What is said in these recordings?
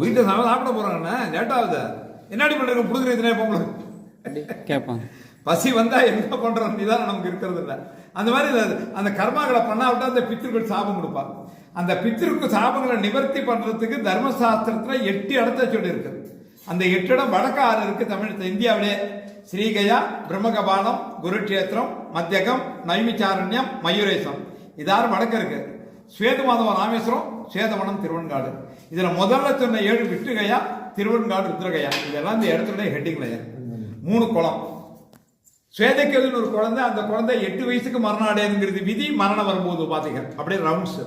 வீட்டில் சாப்பிட சாப்பிட போறாங்கண்ணே. லேட்டாகுது என்னடி பண்ணுறீங்க புடுங்குறதுனே உங்களுக்கு? கேட்பாங்க பசி வந்தா என்ன பண்றோம் நிதானம் நமக்கு இருக்கிறது இல்ல. அந்த மாதிரி அந்த கர்மாக்களை பண்ணாவிட்டா அந்த பித்திருக்கள் சாபம் கொடுப்பா. அந்த பித்திருக்கு சாபங்களை நிவர்த்தி பண்றதுக்கு தர்மசாஸ்திரத்துல எட்டு இடத்த சொல்லி இருக்கு அந்த எட்டு இடம் வடக்கு ஆறு இருக்கு தமிழ் இந்தியாவிலே. ஸ்ரீகயா பிரம்மகபாலம் குருட்சேத்திரம் மத்தியகம் நைமிச்சாரண்யம் மயூரேசம் இதாறு வடக்கு இருக்கு. ஸ்வேதமாதவ ராமேஸ்வரம் ஸ்வேதவனம் திருவன்காடு இதில் முதல்ல சொன்ன ஏழு விட்டுகையா திருவெண்காடு ருத்ரகையா. இதெல்லாம் இந்த இடத்துல ஹெட்டிங்லையா மூணு குளம். சுவேதக்கேதுன்னு ஒரு குழந்தை அந்த குழந்தை எட்டு வயசுக்கு மரணம் அடையுதுங்கிறது விதி மரணம் வரும்போது பார்த்தீங்க அப்படியே ரவுண்ட்ஸ்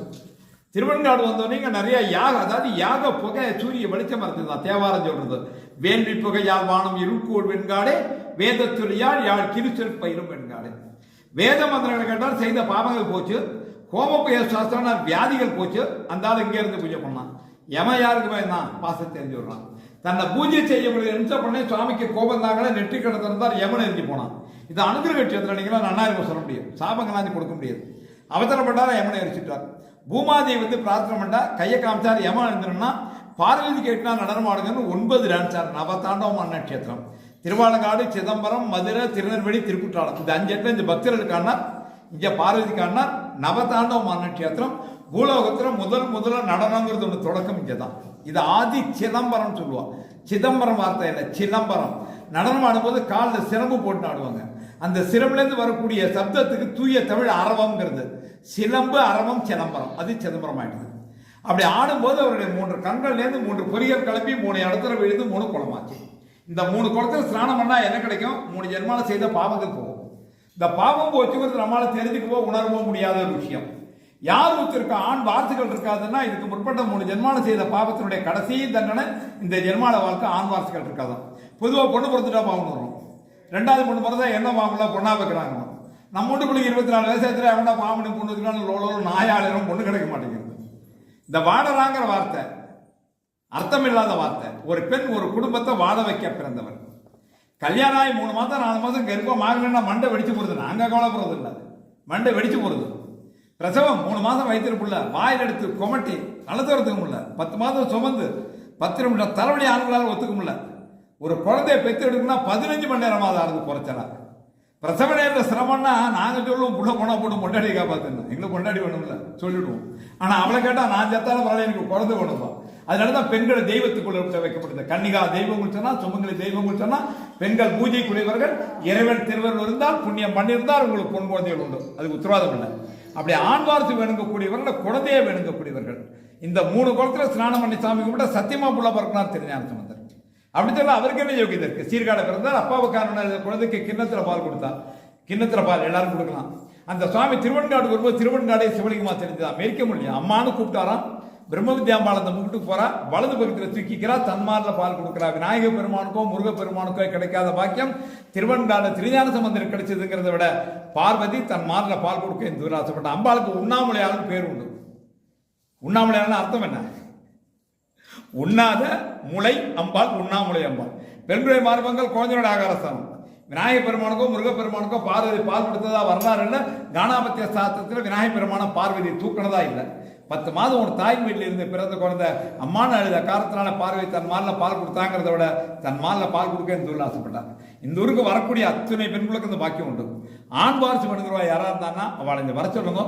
திருவெண்காடு வந்தோடனே இங்கே நிறைய யாக அதாவது யாக புகை சூரிய வெளிச்சம் இருந்தது தேவாரம் சொல்றது. வேள்வி புகை யாழ் வானம் இருக்கூர் வெண்காடே வேதத்துளியால் யாழ் கிருச்சல் பயிரும் வெண்காடு வேத மந்திரங்கள் கேட்டால் செய்த பாவங்கள் போச்சு. கோமபய சாஸ்திரம் வியாதிகள் போச்சு. அந்த ஆள் இங்க இருந்து பூஜை பண்ணான் எவன் யாருக்கு பயந்தான் பாசம் தெரிஞ்சு விடுறான் தன்னை பூஜை செய்ய முடிய நிமிஷம் பண்ணி சுவாமிக்கு கோபம் தாங்களே நெற்றி கடை எவன் எரிஞ்சு போனான். இது அனுகிரக கட்சத்தில் நீங்களா நன்னாயிரம் சொல்ல முடியும் சாபங்களாஞ்சி கொடுக்க முடியாது. அவசரப்பட்டார யமனை எரிச்சிட்டார் பூமாதேவி வந்து பிரார்த்தனை பண்ணா கையை காமிச்சார் எமன் எழுந்திரன்னா பார்வதி கேட்டினா நடனமாடுங்கன்னு ஒன்பது டான்ஸார் நவதாண்டவம் நட்சத்திரம் திருவாலங்காடு சிதம்பரம் மதுரை திருநெல்வேலி திருக்குற்றாலம். இந்த அஞ்சு இடத்துல இந்த பக்தர்களுக்கான இங்கே பார்வதிக்கான நவதாண்டவம் நட்சத்திரம் பூலோகத்தில் முதல் முதல்ல நடனங்கிறது ஒன்று தொடக்கம் இங்கே தான் இது ஆதி சிதம்பரம் சொல்லுவான் சிதம்பரம் வார்த்தை இல்லை சிதம்பரம். நடனம் ஆடும்போது காலில் சிரம்பு போட்டு ஆடுவாங்க. அந்த சிரம்புலேருந்து வரக்கூடிய சப்தத்துக்கு தூய தமிழ் அரவம்ங்கிறது. சிலம்பு அரவம் சிதம்பரம். அது சிதம்பரம் ஆயிடுது. அப்படி ஆடும்போது அவருடைய மூன்று கண்கள்லேருந்து மூன்று பொறியர் கிளப்பி மூணு இடத்துல விழுந்து மூணு குளமாச்சு. இந்த மூணு குளத்தில் ஸ்நானம் பண்ணால் என்ன கிடைக்கும்? மூணு ஜென்மாவில் செய்த பாவங்கள் போகும். இந்த பாவம் போச்சுங்கிறது நம்மளால் தெரிஞ்சுக்கவோ உணரவோ முடியாத ஒரு விஷயம். யார் ஒருத்தருக்கு ஆண் வார்த்தைகள் இருக்காதுன்னா இதுக்கு முற்பட்ட மூணு ஜென்மால செய்த பாவத்தினுடைய கடைசி தண்டனை இந்த ஜென்மால வாழ்க்கை ஆண் வார்த்தைகள் இருக்காதான். பொதுவாக பொண்ணு பிறந்துட்டா பாவம் வரும். ரெண்டாவது பொண்ணு பிறந்தா என்ன பாவம்ல? பொண்ணா வைக்கிறாங்க நம்ம வீட்டுக்குள்ள இருபத்தி நாலு வயசுல அவனா பாவனி பொண்ணு வச்சுக்கான்னு லோலோ நாயாளிரம் பொண்ணு கிடைக்க மாட்டேங்குது. இந்த வாடலாங்கிற வார்த்தை அர்த்தமில்லாத வார்த்தை ஒரு பெண் ஒரு குடும்பத்தை வாழ வைக்க பிறந்தவர் கல்யாணம் ஆகி மூணு மாதம் நாலு மாதம் கருப்பம் ஆகலன்னா மண்டை வெடிச்சு போடுது. நாங்கள் கவலைப்படுறது இல்லை மண்டை வெடிச்சு போடுறது பிரசவம் மூணு மாதம் வயிற்றுக்குள்ள வாயில் எடுத்து கொமட்டி நடத்துறதுக்கு முடியல பத்து மாதம் சுமந்து பத்து நிமிடம் தலைவலி ஆண்களால் ஒத்துக்க முடியல ஒரு குழந்தைய பெற்று எடுக்கணும்னா பதினஞ்சு மணி நேரமாவது ஆகுது குறைச்சலா பிரசவ நேரத்துல சிரமம்னா நாங்கள் சொல்லுவோம் புள்ள போனால் போட்டு பொண்டாடி காப்பாத்தணும் எங்களுக்கு பொண்டாடி வேணும்ல சொல்லிவிடுவோம் ஆனால் அவளை கேட்டால் நான் செத்தாலும் பரவாயில்ல எனக்கு குழந்தை வேணுமா அதனாலதான் பெண்களை தெய்வத்துக்குள்ள வைக்கப்பட்டது. வைக்கப்படுது கன்னிகா தெய்வங்கள் சொன்னா சுமங்கலி தெய்வங்கள் சொன்னா பெண்கள் பூஜைக்குரியவர்கள் இறைவன் திருவருள் இருந்தால் புண்ணியம் பண்ணியிருந்தால் உங்களுக்கு பொன் குழந்தைகள் உண்டு. அதுக்கு உத்தரவாதம் இல்லை. அப்படி ஆண் வாரிசு வேணுங்கக்கூடியவர்கள் குழந்தையை வேணுங்கக்கூடியவர்கள். இந்த மூணு குளத்தில் ஸ்நானம் பண்ணி சாமி கும்பிட்ட சத்தியமா புள்ள பிறக்கணும் திருஞான சம்பந்தர். அப்படி சொல்ல அவருக்கு என்ன யோகியதை இருக்கு? சீர்காழ பிறந்தார் அப்பாவுக்கான குழந்தைக்கு கிண்ணத்துல பால் கொடுத்தார் கிண்ணத்துல பால் எல்லாரும் கொடுக்கலாம். அந்த சுவாமி திருவெண்காடு வரும்போது திருவெண்காடே சிவலிங்கமா தெரிஞ்சுதான். மேய்க்க முடியும் அம்மானு கூப்பிட்டாராம். பிரம்ம வித்யாம்பாள் அந்த முகிட்டு போறா வலது பக்கத்தில் தூக்கிக்கிறா தன்மாரில் பால் கொடுக்குறா. விநாயக பெருமானுக்கோ முருக பெருமானுக்கோ கிடைக்காத பாக்கியம். திருவெண்காடு திருஞான சம்பந்தர் கிடைச்சதுங்கிறத விட பார்வதி தன் மாரில் பால் கொடுக்க இந்த ஆசைப்பட்ட? அம்பாளுக்கு உண்ணாமலையாளும் பேர் உண்டு. உண்ணாமலையாளன் அர்த்தம் என்ன? உண்ணாத முளை அம்பாள் உண்ணாமுலை அம்பாள். பெண்களுடைய மார்பங்கள் குழந்தையோட ஆகாரஸ்தானம். விநாயகர் பெருமானுக்கோ முருகப்பெருமானுக்கோ பார்வதி பால் கொடுத்ததா வரலாறு இல்லை. கானாபத்திய சாஸ்திரத்தில் விநாயகர் பெருமான பார்வதி தூக்கினதா இல்லை. பத்து மாதம் ஒரு தாய் வீட்டில் இருந்து பிறந்த குழந்தை அம்மான அழுத காரத்தினால பார்வை தன் மாலில் பால் கொடுத்தாங்கிறத விட தன் மாலில் பால் கொடுக்க இந்த ஊரில் ஆசைப்பட்டாங்க. இந்த ஊருக்கு வரக்கூடிய அத்தனை பெண்களுக்கு இந்த பாக்கியம் உண்டு. ஆண் வாரிசு பண்ணுகிறவா யாராக இருந்தான்னா அவளை இந்த வர சொல்லுங்க.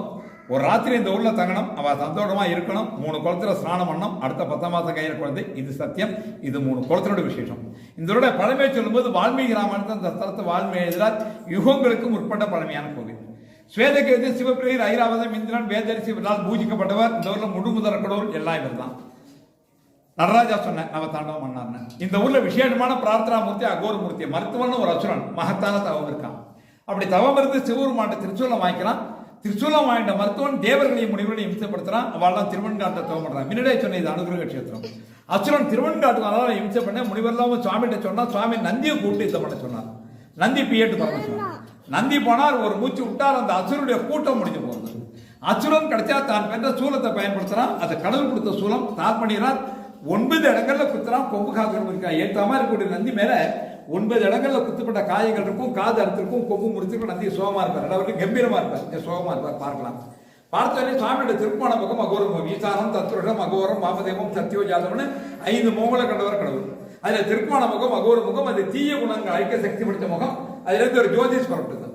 ஒரு ராத்திரி இந்த ஊரில் தங்கணும் அவள் சந்தோஷமாக இருக்கணும். மூணு குளத்துல ஸ்நானம் பண்ணணும். அடுத்த பத்தாம் மாதம் கையில் குழந்தை. இது சத்தியம். இது மூணு குளத்தினோட விசேஷம். இந்த பழமையை சொல்லும்போது வால்மீகி ராமன் இந்த ஸ்தலத்தை வால்மீகி எழுதினார் யுகங்களுக்கு முற்பட்ட பழமையான கோவில். ஸ்வேதகேது சிவபிரியர் ஐராவதம் இந்திரன் வேதரிசி இவரால் பூஜிக்கப்பட்டவர். இந்த ஊர்ல முழுமுதற கடவுள் எல்லாம் இவர் தான் நடராஜா சொன்ன நம்ம தாண்டவம் பண்ணார்னு இந்த ஊர்ல விசேஷமான பிரார்த்தனா மூர்த்தி அகோர மூர்த்தி மருத்துவன் ஒரு அசுரன் மகத்தான தவம் இருக்கான். அப்படி தவம் இருந்து சிவபெருமாண்ட திருச்சூலம் வாங்கிக்கிறான். திருச்சூலம் வாங்கிட்ட மருத்துவன் தேவர்களையும் முனிவர்களையும் இம்சப்படுத்துறான். அவள்லாம் திருவன்காட்டை தவம் பண்றான். முன்னாடியே சொன்ன இது அனுகிரக கஷேத்திரம். அசுரன் திருவன்காட்டுக்கு அதனால இம்சை பண்ண முனிவர்லாம் சுவாமிகிட்ட சொன்னா சுவாமி நந்தியை கூப்பிட்டு இதை பண்ண சொன்னார். நந்தி பியேட்டு பண்ண சொன்னார் நந்தி போனார் ஒரு மூச்சு விட்டார் அந்த அசுரனுடைய கூட்டம் முடிஞ்சு போகுது. அசுரன் கிடைச்சா தான் பெற்ற சூலத்தை பயன்படுத்துறான். அது கடவுள் கொடுத்த சூலம். தான் பண்ணிடுறார் ஒன்பது இடங்கள்ல குத்துறான். கொம்பு காய்ச்சல் இருக்கா? ஏத்தாம இருக்கக்கூடிய நந்தி மேல ஒன்பது இடங்கள்ல குத்துப்பட்ட காயங்கள் இருக்கும். காது அறுத்திருக்கும். கொம்பு முடிச்சிருக்கும் நந்தி சோகமா இருப்பார். அதாவது கம்பீரமா இருப்பார். இங்க சோகமா இருப்பார். பார்க்கலாம். பார்த்தோன்னே சுவாமியோட திருப்பான பக்கம் அகோரம் ஈசானம் தத்ருடம் அகோரம் வாமதேவம் சத்தியோ ஜாதவம்னு ஐந்து முகங்களை கண்டவர் கடவுள். அதுல திருப்பான முகம் அகோர முகம் அது தீய குணங்கள் அழிக்க சக்தி படித்த முகம். அதுல இருந்து ஒரு ஜோதிஷ் புறப்பட்டது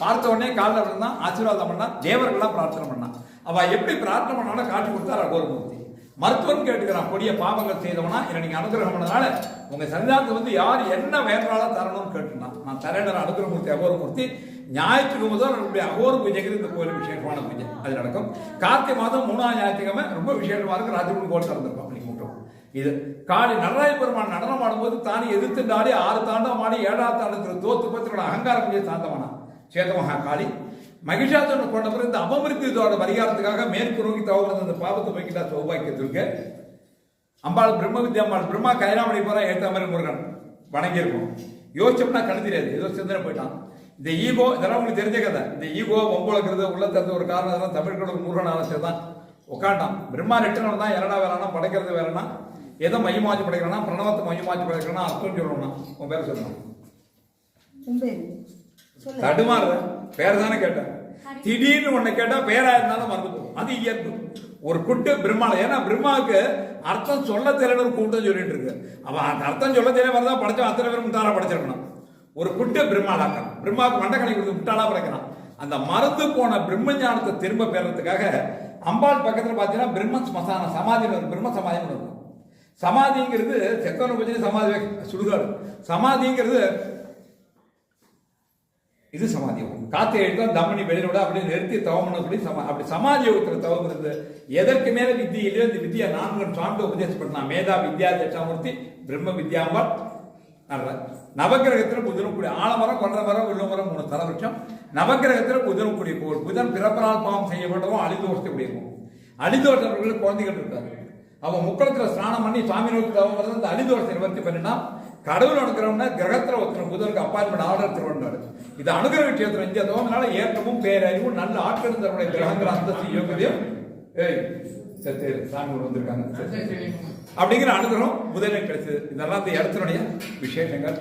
பார்த்த உடனே காலில் விழுந்தான். ஆசீர்வாதம் பண்ணா தேவர்கள்லாம் பிரார்த்தனை பண்ணா. அவ எப்படி பிரார்த்தனை பண்ணாலும் காட்டி கொடுத்தார் அகோரமூர்த்தி மருத்துவம் கேட்டுக்கிறான் கொடிய பாவங்கள் செய்தவனா? என்னை நீங்க அனுகிரகம் பண்ணனால உங்க சன்னிதானத்தை வந்து யார் என்ன வேண்டாலும் தரணும்னு கேட்டுனான். நான் தரேன் அனுகிரகமூர்த்தி அகோரமூர்த்தி. ஞாயிற்றுக்கு முதல் நம்முடைய அகோர பூஜைக்கு இந்த கோயில் விசேஷமான பூஜை. அது நடக்கும். கார்த்திகை மாதம் மூணாம் ஞாயிற்றுக்கிழமை ரொம்ப விசேஷமா இருக்கு. ராஜகுரு கோயில் திறந்திருக்கும் இது காளி நடராஜ பெருமான் நடனம் ஆடும்போது தானே எதிர்த்து ஆடி ஆறு தாண்டம் ஆடி ஏழாவது தாண்டத்தில் தோத்து பத்திரோட அகங்காரம் செய்ய சாந்தமானா சேதமகா காளி. மகிஷாசுரனை கொண்ட பிறகு இந்த அபமிருத்தி இதோட பரிகாரத்துக்காக மேற்கு நோக்கி தவறு அந்த பாபத்தை போய்கிட்டா சௌபாக்கியத்திற்கு அம்பாள் பிரம்ம வித்யா அம்பாள் பிரம்மா கைராமணி போற ஏற்ற மாதிரி முருகன். வணங்கியிருக்கும். யோசிச்சோம்னா கண்ணு தெரியாது ஏதோ சிந்தனை போயிட்டான். இந்த ஈகோ இதெல்லாம் உங்களுக்கு தெரிஞ்ச கதை. இந்த ஈகோ ஒம்புலக்கிறது உள்ள தெரிஞ்ச ஒரு காரணம் இதெல்லாம் தமிழ்களோட முருகன் ஆலோசனை தான் உட்காண்டான் பிரம்மா நெட்டனம் தான் இரடா வேறானா படைக்கிறது வேறனா? எதை மையமாச்சு படைக்கிறானா பிரணவத்தை மையமாச்சு படைக்கிறானா அர்த்தம் சொல்லணும்னா உன் பேர் சொல்லணும். உன் பேரு பேர் தானே கேட்டேன் திடீர்னு ஒண்ணு கேட்டா பேரா இருந்தாலும் மறந்து போகும். அது இயல்பு. ஒரு குட்டு பிரம்மால ஏன்னா பிரம்மாவுக்கு அர்த்தம் சொல்ல தெரியல ஒரு கூட்டம் சொல்லிட்டு இருக்கு. அவன் அந்த அர்த்தம் சொல்ல தெரிய வரதா படிச்சா அத்தனை பேரும் முட்டாளா படிச்சிருக்கணும். ஒரு குட்டு பிரம்மாலாக்கான் பிரம்மாவுக்கு மண்டக்கணி கொடுத்து முட்டாளா படைக்கிறான். அந்த மறந்து போன பிரம்ம ஞானத்தை திரும்ப பெறதுக்காக அம்பாள் பக்கத்துல பாத்தீங்கன்னா பிரம்ம ஸ்மசான சமாதி ஒரு பிரம்ம சமாதின்னு இருக்கும் சமாதிங்கிறது செத்தவனை பற்றி சமாதி சுடுகாடு. சமாதிங்கிறது இது சமாதி. யோகம் காத்து எழுத்தா தமனி வெளியில அப்படியே நிறுத்தி தவம் பண்ணக்கூடிய சமா அப்படி சமாதி யோகத்தில் தவம் இருந்து எதற்கு மேல வித்தியிலே இந்த வித்தியா நான்கு சார்ந்து உபதேசம் மேதா வித்யா தட்சாமூர்த்தி பிரம்ம வித்யாம்பாள் நல்ல. நவகிரகத்தில் புதனும் கூடிய ஆலமரம் கொன்ற மரம் உள்ள மரம் மூணு தலவட்சம் நவகிரகத்தில் புதனும் கூடிய கோள். புதன் பிறப்பனால் பாவம் செய்யப்பட்டவும் அழிதோஷத்தை கூடியிருக்கும் அழிதோஷம் குழந்தைகள் இருக்காரு அவன் முக்களத்துல ஸ்நானம் பண்ணி சுவாமி நோக்கி தவம் அந்த அழிதோஷத்தை நிவர்த்தி பண்ணினா கடவுள் அனுக்கிறவன கிரகத்துல ஒருத்தர் புதனுக்கு அப்பாயின்மெண்ட் ஆர்டர் திருவண்டாரு இது அனுகிரக கஷேத்திரம் இந்தியா தோங்கினால ஏற்றமும் பேரறிவும் நல்ல ஆட்கள் தருடைய கிரகங்கள் அந்தஸ்து யோகதையும் ஏய் சரி சாமி வந்திருக்காங்க. அப்படிங்கிற அனுகிரகம் முதலில் கிடைச்சது. இதெல்லாம் இந்த இடத்தினுடைய விசேஷங்கள்.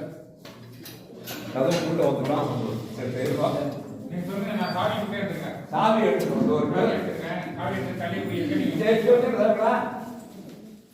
கதவு உள்ள வந்துக்கலாம் சரி, சரி, வா. நீங்க சொல்லுங்க நான் சாவி கிட்டே இருக்கேன் சாமி வந்து ஒரு